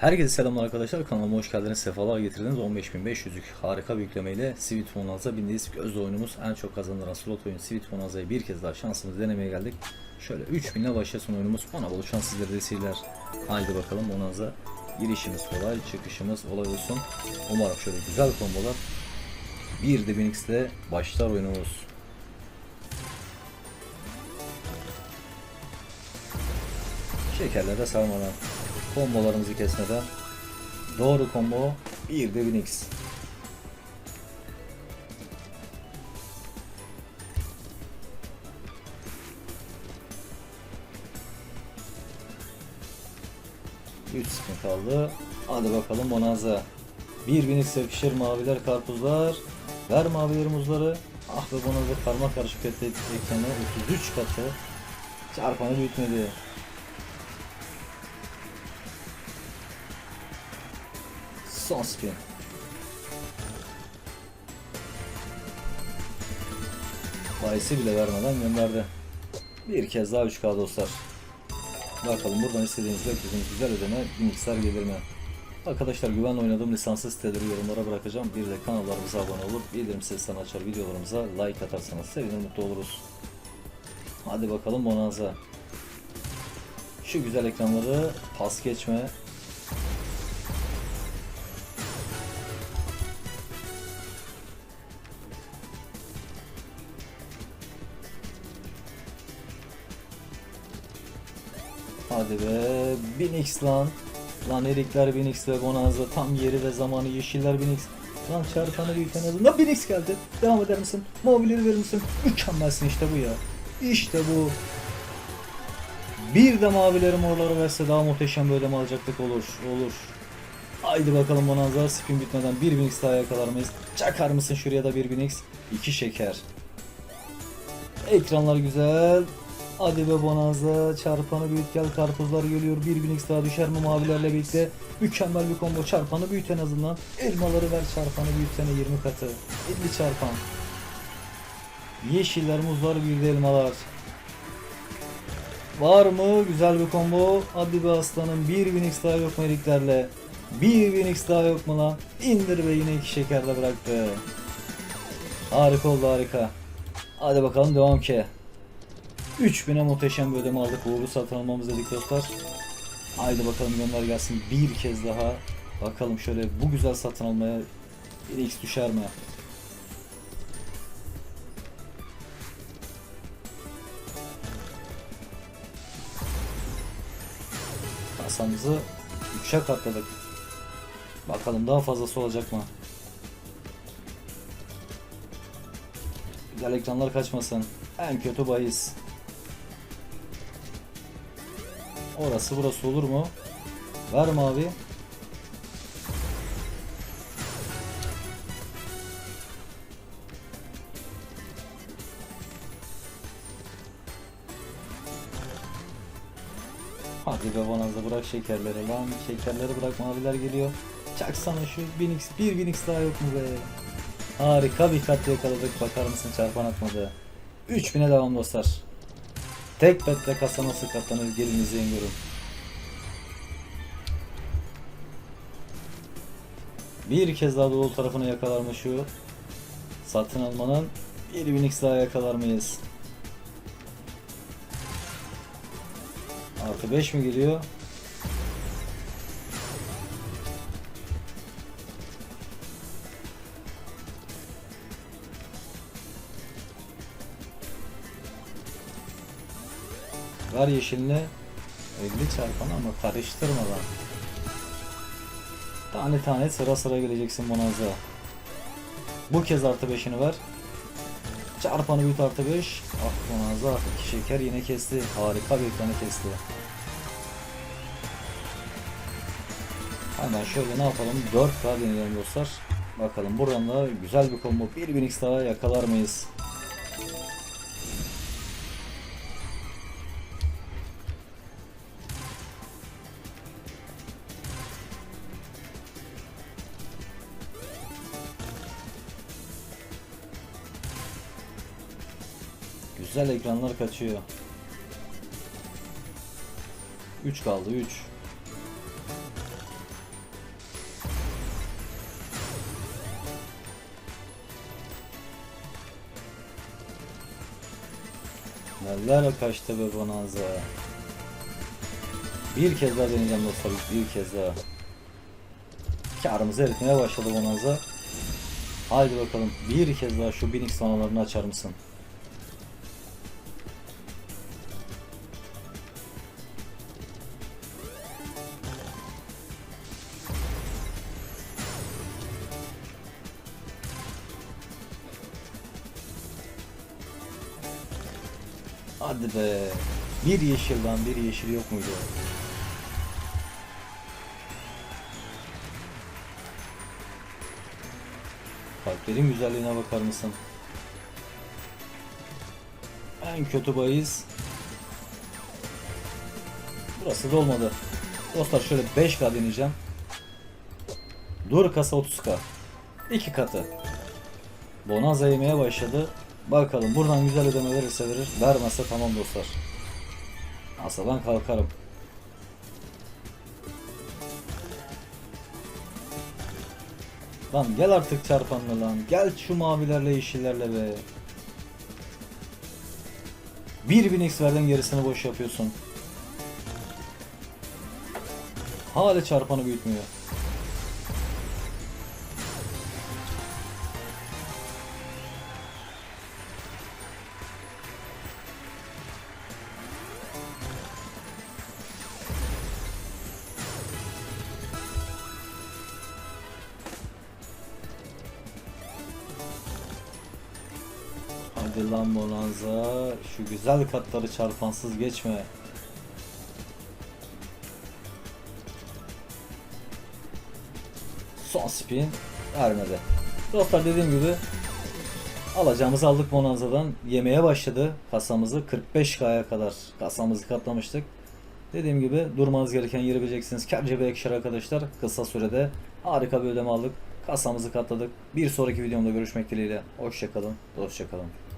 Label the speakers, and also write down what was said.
Speaker 1: Herkese selamlar arkadaşlar. Kanalıma hoş geldiniz. Sefalar getirdiniz. 15.500'lük harika bir yüklemeyle Sweet Bonanza bindiğiniz gözde oyunumuz. En çok kazandıran slot oyunu Sweet Bonanza'yı bir kez daha şansımızı denemeye geldik. Şöyle 3000 ile başlasın oyunumuz. Bana bol şans sizlere de seyirler. Haydi bakalım Bonanza. Girişimiz kolay, çıkışımız olay olsun. Umarım şöyle güzel kombolar. Bir de 1000 ile başlar oyunumuz. Şekerlere sarmadan, kombolarımızı kesmeden doğru combo bir de 1000x. Üç spin kaldı. Hadi bakalım Bonanza. Bir binix yakışır maviler karpuzlar. Ver maviler muzları. Ah be Bonanza karma karışık etti ekranı 33 katı. Çarpanı büyütmedi. Spin. Bayisi bile vermeden gönderdi. Bir kez daha 3K dostlar. Bakalım buradan istediğiniz beklediğiniz güzel ödeme bir miktar gelir mi? Arkadaşlar güvenle oynadığım lisanslı siteleri yorumlara bırakacağım. Bir de kanallarımıza abone olup bildirim seslerini açar videolarımıza like atarsanız sevinir mutlu oluruz. Hadi bakalım Bonanza. Şu güzel ekranları pas geçme. Hadi be 1000x lan. Lan erikler 1000x ve bonanza tam yeri ve zamanı yeşiller 1000x. Lan çarpanı büyüten azından 1000x geldi. Devam eder misin? Mavileri verir misin? Mükemmelsin işte bu ya. İşte bu. Bir de mavileri morları verse daha muhteşem bir ödeme alacaktık olur. Olur. Haydi bakalım bonanza spin bitmeden 1000x daha yakalar mıyız? Çakar mısın şuraya da 1000x? İki şeker. Ekranlar güzel. Hadi be Bonanza çarpanı büyüt gel karpuzlar geliyor. 1000x daha düşer mi mavilerle birlikte? Mükemmel bir combo çarpanı büyüt en azından. Elmaları ver çarpanı büyütsene 20 katı. 50 çarpan. Yeşiller muzlar bir de elmalar. Var mı güzel bir combo? Hadi be aslanım 1000x daha yok mu eriklerle? 1000x daha yok mu lan? İndir ve yine iki şekerle bıraktı. Harika oldu harika. Hadi bakalım devam ki 3000'e muhteşem bir ödeme aldık. Uğur'u satın almamız dedik dostlar. Haydi bakalım gönder gelsin bir kez daha. Bakalım şöyle bu güzel satın almaya bir x düşer mi? Kasamızı 3'e katladık. Bakalım daha fazlası olacak mı? Güzel ekranlar kaçmasın. En kötü bahis. Orası burası olur mu? Ver mi abi? Hadi be Bonanza bırak şekerleri lan. Şekerleri bırak maviler geliyor. Çaksana şu 1000x 1 1000x daha yok mu be? Harika bir kat yakaladık. Bakar mısın çarpan atmadı. 3000'e devam dostlar. Tek betle kasa nasıl katlanır gelin izleyin. Bir kez daha dolu tarafını yakalar mı şu? Satın almanın 1000x daha yakalar mıyız? Artı 5 mi geliyor? Ver yeşilini 50 çarpan ama karıştırmadan. Tane tane sıra sıra geleceksin Bonanza. Bu kez artı 5'ini ver. Çarpanı büyüt artı 5. Ah Bonanza 2 şeker yine kesti. Harika bir ekranı kesti. Hemen şöyle ne yapalım 4K deneyelim dostlar. Bakalım buradan da güzel bir combo 1000x daha yakalar mıyız? Güzel ekranlar kaçıyor. 3 kaldı 3. Neler kaçtı be Bonanza. Bir kez daha deneyeceğim dostlar bir kez daha. Karımızı eritmeye başladı Bonanza. Haydi bakalım bir kez daha şu Binix vanalarını açar mısın? Hadi be. Bir yeşilden bir yeşil yok muydu? Kalplerin güzelliğine bakar mısın? En kötü bahis. Burası da olmadı. Dostlar şöyle 5K deneyeceğim. Dur kasa 30K. 2 katı. Bonanza yemeye başladı. Bakalım buradan güzel ödeme verirse verir. Vermezse tamam dostlar. Masadan kalkarım. Lan gel artık çarpanla lan. Gel şu mavilerle yeşillerle be. 1000 x verdin gerisini boş yapıyorsun. Hala çarpanı büyütmüyor. Hadi lan Bonanza. Şu güzel katları çarpansız geçme. Son spin vermedi. Dostlar dediğim gibi alacağımızı aldık Bonanza'dan. Yemeye başladı kasamızı. 45K'ya kadar kasamızı katlamıştık. Dediğim gibi durmanız gereken yeri bileceksiniz. Kepçe Ekşer arkadaşlar kısa sürede harika bir ödeme aldık. Kasamızı katladık. Bir sonraki videomda görüşmek dileğiyle. Hoşçakalın. Hoşçakalın.